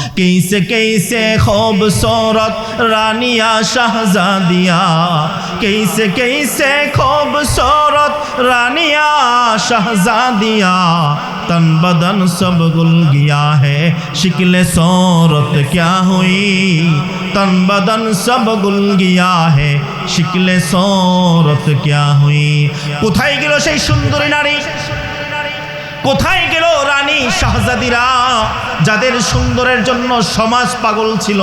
कैसे कैसे खूबसूरत रानिया शहजादिया कैसे कैसे खूबसूरत रानिया शहजादिया तन बदन सब गुल गया है शिकल सूरत क्या हुई तन बदन सब गुल गया है शिकल सूरत क्या हुई কোথায় গেল সেই সুন্দরী নারী কোথায় গেল রানী শাহজাদিরা? যাদের সুন্দরের জন্য সমাজ পাগল ছিল,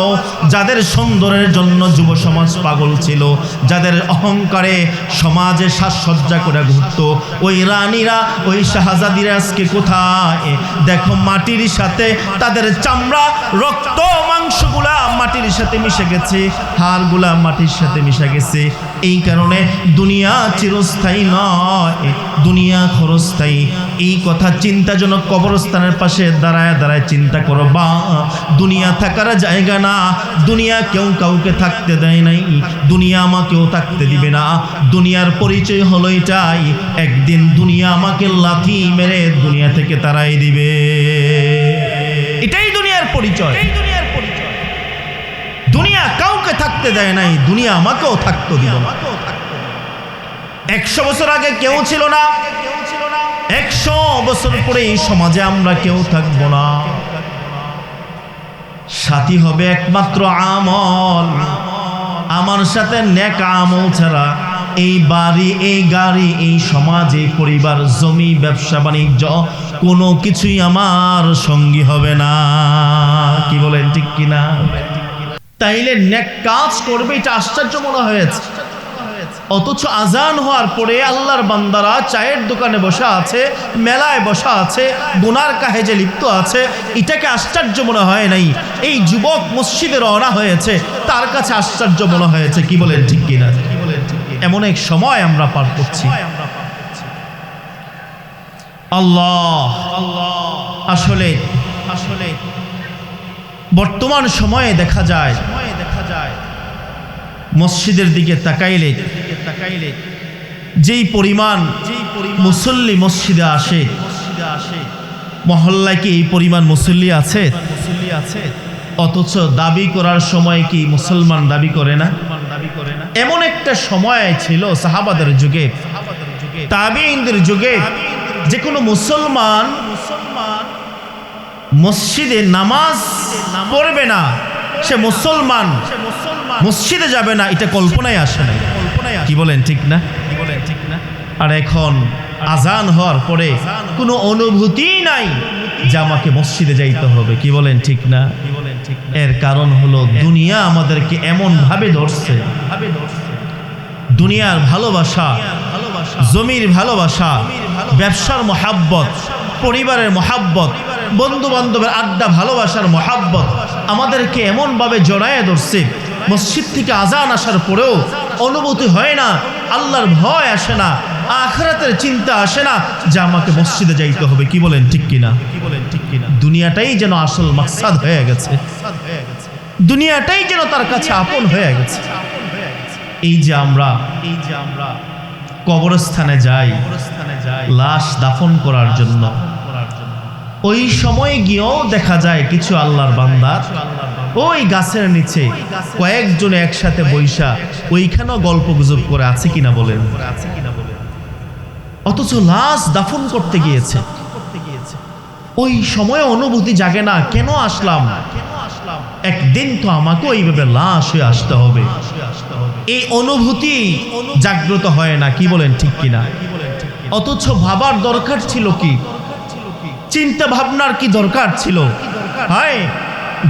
যাদের সুন্দরের জন্য যুব সমাজ পাগল ছিল, যাদের অহংকারে সমাজে সাজসজ্জা করে ঘুরত, ওই রানীরা, ওই শাহজাদিরা আজকে কোথায়? দেখো মাটির সাথে তাদের চামড়া, রক্ত, মাংসগুলা মাটির সাথে মিশে গেছে, হাড়গুলা মাটির সাথে মিশে গেছে। এই কারণে দুনিয়া চিরস্থায়ী নয়, দুনিয়া ক্ষরস্থায়ী এই কথা চিন্তাজনক কবরস্থানের পাশে দাঁড়ায় দাঁড়ায় চিন্তা করো বা দুনিয়া থাকার জায়গা না, দুনিয়া কেউ কাউকে থাকতে দেয় নাই, দুনিয়া আমাকেও থাকতে দিবে না। দুনিয়ার পরিচয় হলো এটাই, একদিন দুনিয়া আমাকে লাথি মেরে দুনিয়া থেকে তারাই দিবে। এটাই দুনিয়ার পরিচয়। দুনিয়া কাউকে থাকতে দেয় নাই, দুনিয়া আমাকেও থাকতে না। একশো বছর আগে কেউ ছিল না, একশো বছর পরে এই সমাজে আমরা কেউ থাকব না। সাথী হবে একমাত্র আমল। আমার সাথে নেক আমল ছাড়া এই বাড়ি, এই গাড়ি, এই সমাজ এই পরিবার, জমি, ব্যবসা, বাণিজ্য কোনো কিছুই আমার সঙ্গী হবে না। কি বলেন ঠিক কিনা? তাইলে নেক কাজ করবে, এটা আশ্চর্য মনে হয়েছে। অথচ আজান হওয়ার পরে আল্লাহর বান্দারা চায়ের দোকানে বসা আছে, মেলায় বসা আছে, গুনার কাহেজে লিপ্ত আছে, এটাকে আশ্চর্য মনে হয় নাই। এই যুবক মসজিদে রওনা হয়েছে, তার কাছে আশ্চর্য মনে হয়েছে, কি বলেন ঠিক কিনা? এমন এক সময় আমরা পার করছি। আল্লাহ আল্লাহ আসলে আসলে বর্তমান সময়ে দেখা যায় দেখা যায়, মসজিদের দিকে তাকাইলে তাকাইলে যেই পরিমাণ মুসল্লি মসজিদে আসে মসজিদে আসে মহল্লায় কি এই পরিমাণ মুসল্লি আছে? মুসল্লি আছে অথচ দাবি করার সময় কি মুসলমান দাবি করে না? এমন একটা সময় ছিল সাহাবাদের যুগে। তাবিনদের যুগে যে কোনো মুসলমান মুসলমান মসজিদে নামাজ পড়বে না, সে মুসলমান। মসজিদে যাবে না, এটা কল্পনায় আসে না। কি বলেন, ঠিক না? কি বলেন ঠিক না আর এখন আজান হওয়ার পরে কোনো অনুভূতি নাই যে আমাকে মসজিদে যাইতে হবে। কি বলেন, ঠিক না? এর কারণ হলো দুনিয়া আমাদেরকে এমন ভাবে ধরছে। দুনিয়ার ভালোবাসা, জমির ভালোবাসা, ব্যবসার মহাব্বত, পরিবারের মহাব্বত বন্ধু বান্ধবের আড্ডা, ভালোবাসার মহাব্বত আমাদেরকে এমনভাবে জড়ায় ধরছে। মসজিদ থেকে আজান আসার পরেও অনুভূতি হয় না, আল্লাহর ভয় আসে না, আখরাতের চিন্তা আসে না যে আমাকে মসজিদে যাইতে হবে। কি বলেন ঠিক কিনা? কি বলেন ঠিক কিনা দুনিয়াটাই যেন আসল মাকসাদ হয়ে গেছে। দুনিয়াটাই যেন তার কাছে আপন হয়ে গেছে। এই যে আমরা এই যে আমরা কবরস্থানে যাই, লাশ দাফন করার জন্য ওই সময় গিয়েও দেখা যায় কিছু আল্লাহর বান্দার ওই গাছের নিচে কয়েকজন একসাথে বৈশা ওইখানেও গল্প গুজব করে আছে কিনা বলেন। অথচ লাশ দাফন করতে গিয়েছে। ওই সময় অনুভূতি জাগে না, কেন আসলাম? একদিন তো আমাকে ওইভাবে লাশ হয়ে আসতে হবে। এই অনুভূতি জাগ্রত হয় না, কি বলেন ঠিক কিনা? অথচ ভাবার দরকার ছিল কি? চিন্তা ভাবনার কি দরকার ছিল? হায়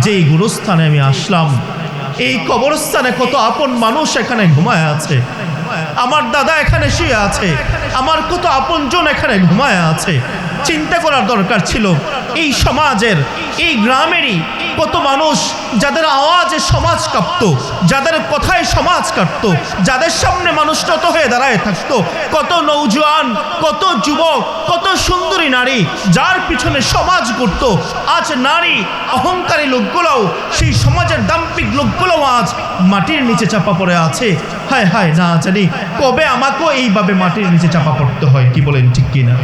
যে গুরুস্থানে আমি আসলাম, এই কবরস্থানে কত আপন মানুষ এখানে ঘুমায় আছে। আমার দাদা এখানে শুয়ে আছে, আমার কত আপনজন এখানে ঘুমায় আছে। চিন্তা করার দরকার ছিল। এই সমাজের, এই গ্রামেরই কত মানুষ যাদের আওয়াজে সমাজ কাঁপত, যাদের কথায় সমাজ কাঁপত, যাদের সামনে মানুষ নত হয়ে দাঁড়ায় থাকতো, কত নৌজওয়ান কত যুবক, কত সুন্দরী নারী যার পিছনে সমাজ করত আজ নারী অহংকারী লোকগুলোও সেই সমাজের দাম্পিক লোকগুলোও আজ মাটির নিচে চাপা পড়ে আছে। হায় হায় না জানি কবে আমাকেও এইভাবে মাটির নিচে চাপা পড়তে হয়, কি বলেন ঠিক কিনা?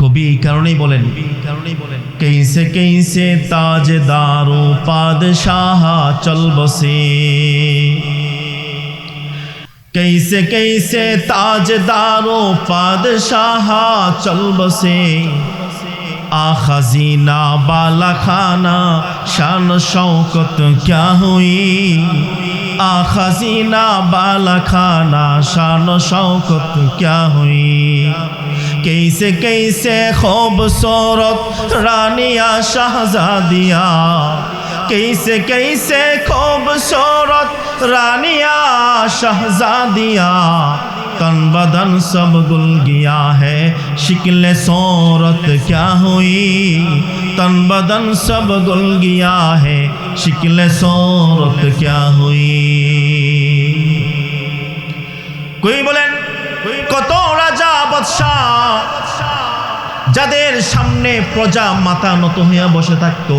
কবি এই কারণেই বলেন কারণেই বলেন कैसे कैसे ताजदारो पादशाह चल बसे कैसे कैसे ताजदारो पादशाह चल बसे आ खजीना बाला खाना शान शौकत क्या हुई आ खजीना बाला खाना शान शौकत क्या हुई कैसे कैसे खूबसूरत रानिया शाहजादिया। कैसे कैसे खूबसूरत रानिया शाहजादिया। तन बदन सब गुल गया है, शिकल सौरत क्या हुई? तन बदन सब गुल गया है, शिकल सौरत क्या हुई? कोई बोले কত রাজা, বাদশাহ, যাদের সামনে প্রজা মাথা নত হইয়া বসে থাকতো।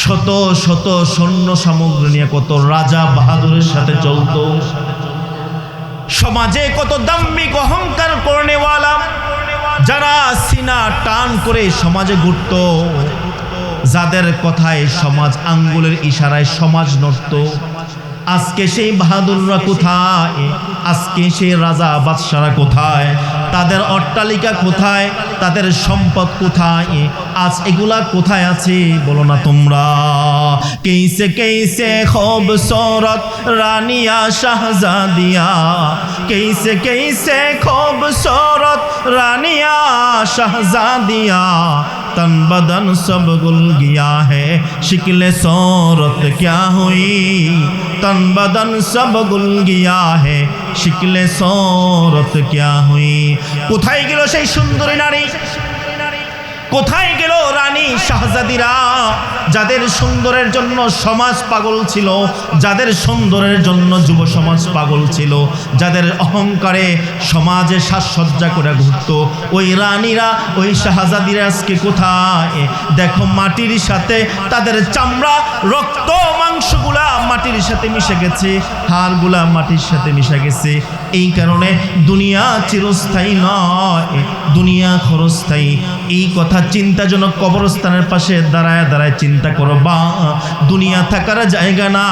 শত শত সৈন্য সামগ্রী নিয়ে কত রাজা বাহাদুরের সাথে চলতো। সমাজে কত দাম্মিক অহংকার করনেওয়ালা, যারা সিনা টান করে সমাজে ঘুরত, যাদের কথায় সমাজ আঙ্গুলের ইশারায় সমাজ নড়ত। আজকে সেই বাহাদুররা কোথায়? আজকে সেই রাজা বাদশারা কোথায়? তাদের অট্টালিকা কোথায়? তাদের সম্পদ কোথায়? আজ এগুলা কোথায় আছে? বলো না তোমরা। কেসে কেসে খব সরত রানিয়া শাহজাদিয়া কেসে কেসে খব সরত রানিয়া শাহজাদিয়া तन बदन सब गुल गया है शिकल सूरत क्या हुई तन बदन सब गुल गया है शिकल सूरत क्या हुई কোথায় গেল সেই সুন্দরী নারী কোথায় গেল রানী শাহজাদিরা? যাদের সুন্দরের জন্য সমাজ পাগল ছিল, যাদের সুন্দরের জন্য যুব সমাজ পাগল ছিল, যাদের অহংকারে সমাজে সাজসজ্জা করে ঘুরত, ওই রানীরা, ওই শাহজাদিরা আজকে কোথায়? দেখো মাটির সাথে তাদের চামড়া, রক্ত, মাংসগুলা মাটির সাথে মিশে গেছে, হাড়গুলা মাটির সাথে মিশে গেছে। এই কারণে দুনিয়া চিরস্থায়ী নয়, দুনিয়া ক্ষরস্থায়ী এই কথা চিন্তাজনক কবরস্থানের পাশে দাঁড়ায় দাঁড়ায় চিন্তা করো বা দুনিয়া থাকার জায়গা না,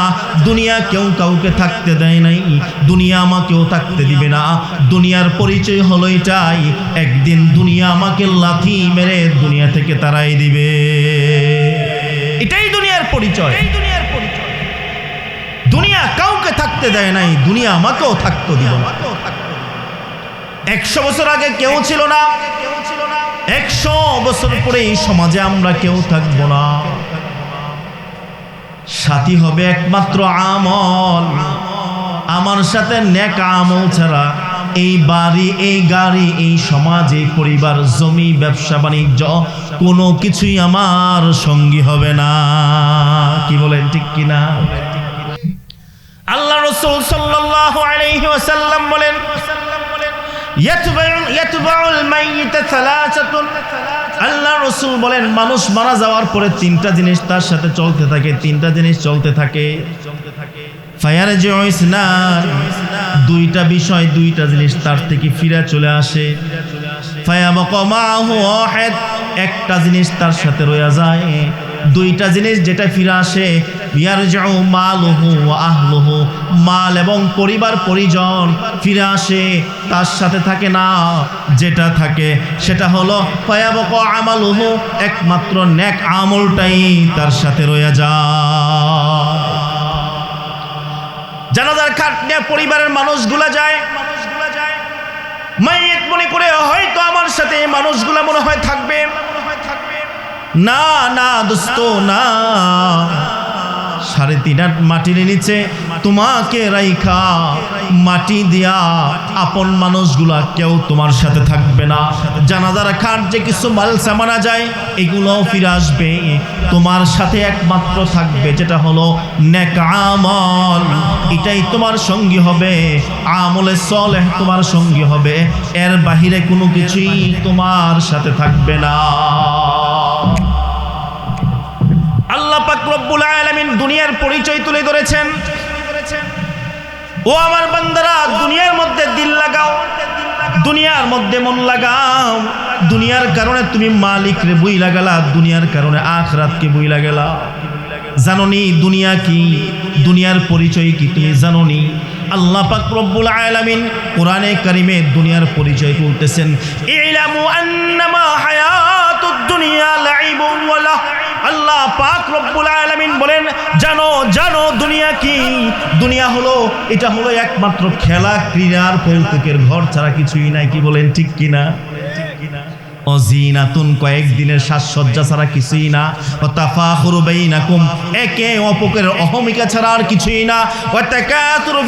দুনিয়া কেউ কাউকে থাকতে দেয় নাই, দুনিয়া আমাকেও থাকতে দিবে না। দুনিয়ার পরিচয় হলো এটাই, একদিন দুনিয়া আমাকে লাথি মেরে দুনিয়া থেকে তারাই দিবে। এটাই দুনিয়ার পরিচয়। দুনিয়া কাউকে থাকতে দেয় নাই, দুনিয়া আমাকেও থাকতো না। একশো বছর আগে কেউ ছিল না, একশো বছর পরে এই সমাজে আমরা কেউ থাকব না। সাথী হবে একমাত্র আমল। আমার সাথে নেক আমল ছাড়া এই বাড়ি, এই গাড়ি, এই সমাজ এই পরিবার, জমি, ব্যবসা, বাণিজ্য কোনো কিছুই আমার সঙ্গী হবে না। কি বলেন ঠিক কিনা? আল্লাহ রসুল সাল্লাল্লাহু আলাইহি ওয়াসাল্লাম বলেন আল্লাহ রসুল বলেন, মানুষ মারা যাওয়ার পরে তিনটা জিনিস তার সাথে চলতে থাকে, তিনটা জিনিস চলতে থাকে। ফায়ার যে দুইটা বিষয়, দুইটা জিনিস তার থেকে ফিরে চলে আসে। ফায়াবকমাহু ওয়াহিদ, একটা জিনিস তার সাথে রয়ে যায়। দুইটা জিনিস যেটা ফিরে আসে মাল এবং পরিবার, পরিজন ফিরে আসে, তার সাথে থাকে না, যেটা থাকে সেটা হলো, ফায়াবক আমালুহু, একমাত্র নেক আমলটাই তার সাথে রয়ে যায়। জানাজার খাট নিয়ে পরিবারের মানুষগুলা যায়। মাইয়েত মনে করে, হয়তো আমার সাথে মানুষগুলা মনে হয় থাকবে। না না, দোস্ত, না। সাড়ে তিন হাত মাটির নিচে তোমাকে রাইখা, মাটি দিয়া আপন মানুষগুলা কেউ তোমার সাথে থাকবে না। জানাজার খাট যে কিছু মাল সামানা যায়, এগুলোও ফিরে আসবে। তোমার সাথে একমাত্র থাকবে, যেটা হলো নেক আমল। এটাই তোমার সঙ্গী হবে, আমলে সলেহ তোমার সঙ্গী হবে। এর বাহিরে কোনো কিছুই তোমার সাথে থাকবে না। রব্বুল আলামিন দুনিয়ার পরিচয় তুলে ধরেছেন। ও আমার বান্দারা, দুনিয়ার মধ্যে দিল লাগাও, দুনিয়ার মধ্যে মন লাগাও। দুনিয়ার কারণে তুমি মালিক রে বই লাগালা, দুনিয়ার কারণে আখ আখরাতকে বই লাগালা। জাননি দুনিয়া কি, দুনিয়ার পরিচয় কি তুমি জাননি? আল্লাহ পাক রব্বুল আলামিন কোরআনে কারিমে দুনিয়ার পরিচয় বলতেছেন ইলামু আন্নামা হায়াতুদ দুনিয়া লাইবুন ওয়া লাহ। আল্লাহ পাক রব্বুল আলামিন বলেন, জানো জানো দুনিয়া কি? দুনিয়া হলো, এটা হলো একমাত্র খেলা ক্রীড়ার কৌতুকের ঘর ছাড়া কিছুই নাই, কি বলেন ঠিক কিনা? অজিনাতুন কয়েকদিনের সাজসজ্জা ছাড়া কিছুই না। ও তাফাখুরু বাইনাকুম, একে অহমিকা ছাড়া আর কিছুই না। ওয়া তাকাতুরু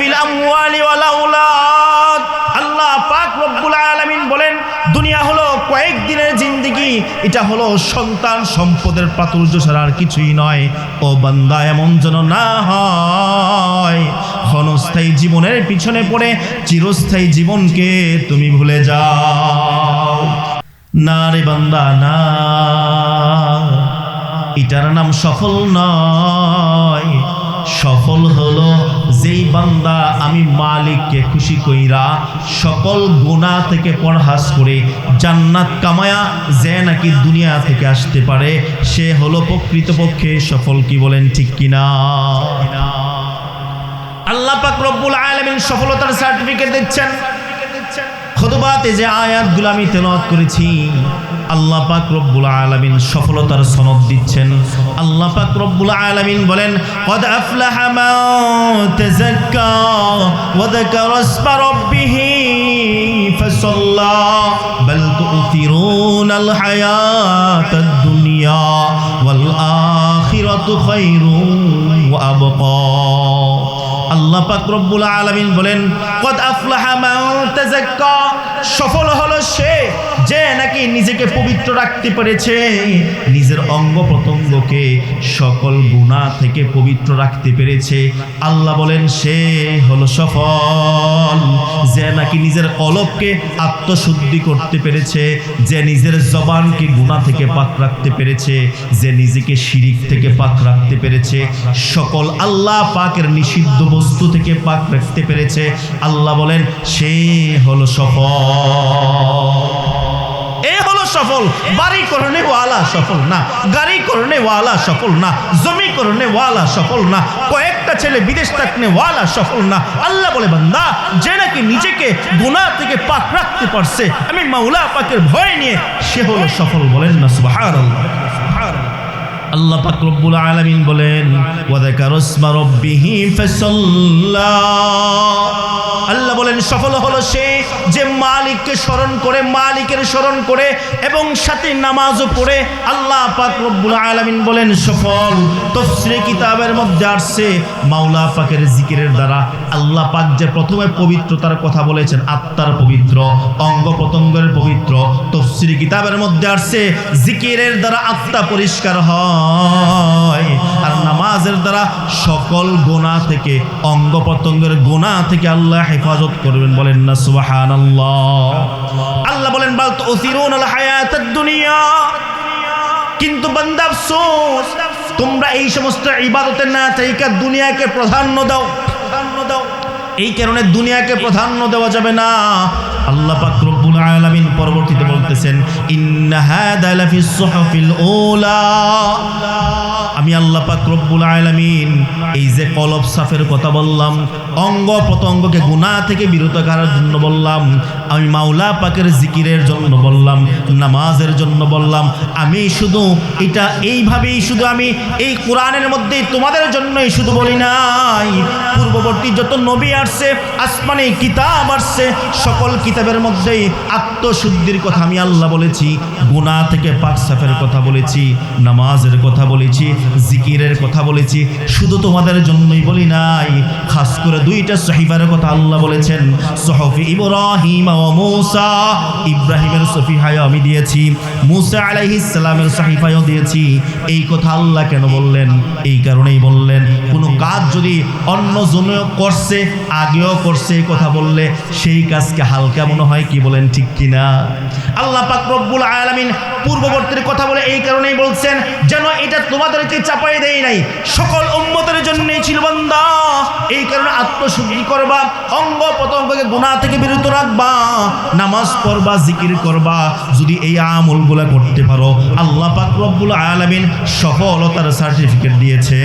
রব্বুল আলামিন বলেন, দুনিয়া হলো কয়েকদিনের জিন্দেগি, এটা হলো সন্তান সম্পদের প্রাচুর্য ছাড়া আর কিছুই নয়। ও বান্দা, এমন যেন না হয়, ক্ষণস্থায়ী জীবনের পিছনে পড়ে চিরস্থায়ী জীবনকে তুমি ভুলে যাও। না রে বান্দা, না, এটার নাম সফল নয়। সফল হলো, যেই বান্দা আমি মালিককে খুশি কইরা সকল গুণা থেকে পরহাস করে জান্নাত কামায়া যে নাকি দুনিয়া থেকে আসতে পারে, সে হলো প্রকৃতপক্ষে সফল কি বলেন ঠিক কিনা? আল্লাহ পাক রব্বুল আলামিন সফলতার সার্টিফিকেট দিচ্ছেন। খুতবাতে যে আয়াতগুলো আমি তেলাওয়াত করেছি আল্লাহ পাক রব্বুল আলামিন সফলতার সনদ দিচ্ছেন। আল্লাহ পাক রব্বুল আলামিন বলেন, কদ আফলাহা মান তাযাক্কা ওয়া যাকারা ইসমা রাব্বিহি ফাসাল্লা বাল তু'থিরুনাল দুনিয়া ওয়াল আখিরাতু খায়রুন ওয়া আল্লাহ পাক রব্বুল আলামিন বলেন, কদ আফলাহা মান তাযাক্কা সফল হলো সে যে নাকি নিজেকে পবিত্র রাখতে পেরেছে। নিজের অঙ্গ প্রত্যঙ্গকে সকল গুনাহ থেকে পবিত্র রাখতে পেরেছে। আল্লাহ বলেন, সে হলো সফল, যে নাকি নিজের কলবকে আত্মশুদ্ধি করতে পেরেছে, যে নিজের জবানকে গুনাহ থেকে পাক রাখতে পেরেছে, যে নিজেকে শিরিক থেকে পাক রাখতে পেরেছে। সকল আল্লাহ পাকের নিষিদ্ধ বস্তু থেকে পাক রাখতে পেরেছে। আল্লাহ বলেন, সে হলো সফল। এ হলো সফল। বাড়ি সফল না, গাড়ি সফল না, জমি ওয়ালা সফল না, কয়েকটা ছেলে বিদেশ সফল না। আল্লাহ বলে নিজেকে থেকে পাক রাখতে পারছে, আমি মাওলা পাকের ভয় নিয়ে সে হলো সফল বলেন না, সুবহানাল্লাহ। আল্লাহ পাক রব্বুল আলামিন বলেন, ওয়া যাকারা ইসমা রাব্বিহি ফাসাল্লা। আল্লাহ বলেন, সফল হলো সে যে মালিককে স্মরণ করে, মালিকের স্মরণ করে এবং সাথে নামাজও পড়ে। আল্লাহ পাক রব্বুল আলামিন বলেন, সফল। তফসিরে কিতাবের মধ্যে আসছে, মাওলা পাকের জিকিরের দ্বারা আল্লাহ পাক যে প্রথমে পবিত্রতার কথা বলেছেন, আত্মার পবিত্র অঙ্গ প্রত্যঙ্গের পবিত্র। তফসিরি কিতাবের মধ্যে আসছে, জিকিরের দ্বারা আত্মা পরিষ্কার হয়। আর নামাজের দ্বারা সকল গোনা থেকে অঙ্গ প্রত্যঙ্গের গোনা থেকে আল্লাহ হেফাজত করবেন বলেন না সুবাহান আল্লাহ বলেন, বাল তো হায়াত দুনিয়া। কিন্তু বান্দা আফসোস, তোমরা এই সমস্ত ইবাদতের না চাইকা দুনিয়াকে প্রাধান্য দাও প্রাধান্য দাও। এই কারণে দুনিয়াকে প্রাধান্য দেওয়া যাবে না। আল্লাহ পাক রব্বুল আলামিন পরবর্তীতে বলতেছেন, ইন্না হাদা লাফিস সুহফিল উলা। আমি আল্লাহ পাক রব্বুল আলামিন এই যে কলব সাফের কথা বললাম, অঙ্গ প্রত্যঙ্গকে গুনাহ থেকে বিরত করার জন্য বললাম, আমি মাওলা পাকের জিকিরের জন্য বললাম, নামাজের জন্য বললাম, আমি শুধু এটা এইভাবেই শুধু আমি এই কোরআনের মধ্যেই তোমাদের জন্যই শুধু বলি নাই। পূর্ববর্তী যত নবী আসছে, আসমানে কিতাব আসছে, সকল কিতাবের মধ্যেই আত্মশুদ্ধির কথা আমি আল্লাহ বলেছি, গুনাহ থেকে পাক সাফের কথা বলেছি, নামাজের কথা বলেছি, জিকিরের কথা বলেছি, শুধু তোমাদের জন্যই বলি নাই, খাস করে দুইটা সহিবার কথা আল্লাহ বলেছেন, সহফি ইব্রাহিম ও মুসা, ইব্রাহিমের সফিহায় আমি দিয়েছি, মুসা আলাইহিস সালামের সহিফায়ও দিয়েছি, এই কথা আল্লাহ কেন বললেন? এই কারণেই বললেন, কোনো কাজ যদি অন্য জনেও করছে, আগেও করছে এই কথা বললে, সেই কাজকে হালকা মনে হয় কি বলেন ঠিক কিনা? আল্লাহ পাক রব্বুল আলামিন পূর্ববর্তীর কথা বলে এই কারণেই বলছেন, যেন এটা তোমাদেরকে চাপাই দেয় নাই। সকল উম্মতের জন্যই ছিল বান্দা। এই কারণে আত্মশুদ্ধি করবা, অঙ্গ প্রত্যঙ্গকে গুনাহ থেকে বিরত রাখবা, নামাজ পড়বা, জিকির করবা। যদি এই আমলগুলো করতে পারো, আল্লাহ পাক রব্বুল আলামিন সফলতার সার্টিফিকেট দিয়েছে